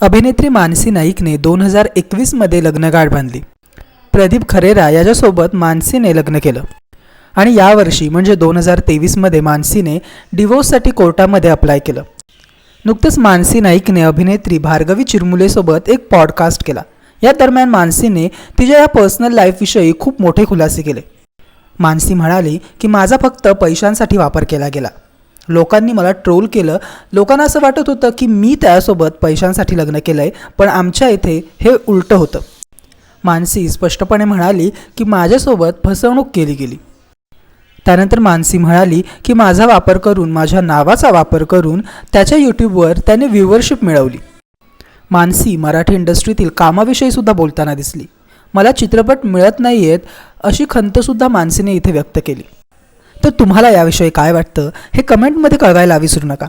अभिनेत्री मानसी नाईकने दोन हजार एकवीसमध्ये लग्नगाठ बांधली. प्रदीप खरेरा याच्यासोबत मानसीने लग्न केलं. आणि यावर्षी म्हणजे दोन हजार तेवीसमध्ये मानसीने डिवोर्ससाठी कोर्टामध्ये अप्लाय केलं. नुकतंच मानसी नाईकने अभिनेत्री भार्गवी चिरमुलेसोबत एक पॉडकास्ट केला. या दरम्यान मानसीने तिच्या या पर्सनल लाईफविषयी खूप मोठे खुलासे केले. मानसी म्हणाली की माझा फक्त पैशांसाठी वापर केला गेला. लोकांनी मला ट्रोल केलं. लोकांना असं वाटत होतं की मी त्यासोबत पैशांसाठी लग्न केलं आहे पण आमच्या इथे हे उलटं होतं. मानसी स्पष्टपणे म्हणाली की माझ्यासोबत फसवणूक केली गेली. त्यानंतर मानसी म्हणाली की माझा वापर करून माझ्या नावाचा वापर करून त्याच्या यूट्यूबवर त्याने व्ह्युअरशिप मिळवली. मानसी मराठी इंडस्ट्रीतील कामाविषयी सुद्धा बोलताना दिसली. मला चित्रपट मिळत नाही आहेत अशी खंतसुद्धा मानसीने इथे व्यक्त केली. तर तुम्हाला याविषयी काय वाटतं हे कमेंटमध्ये कळवायला विसरू नका.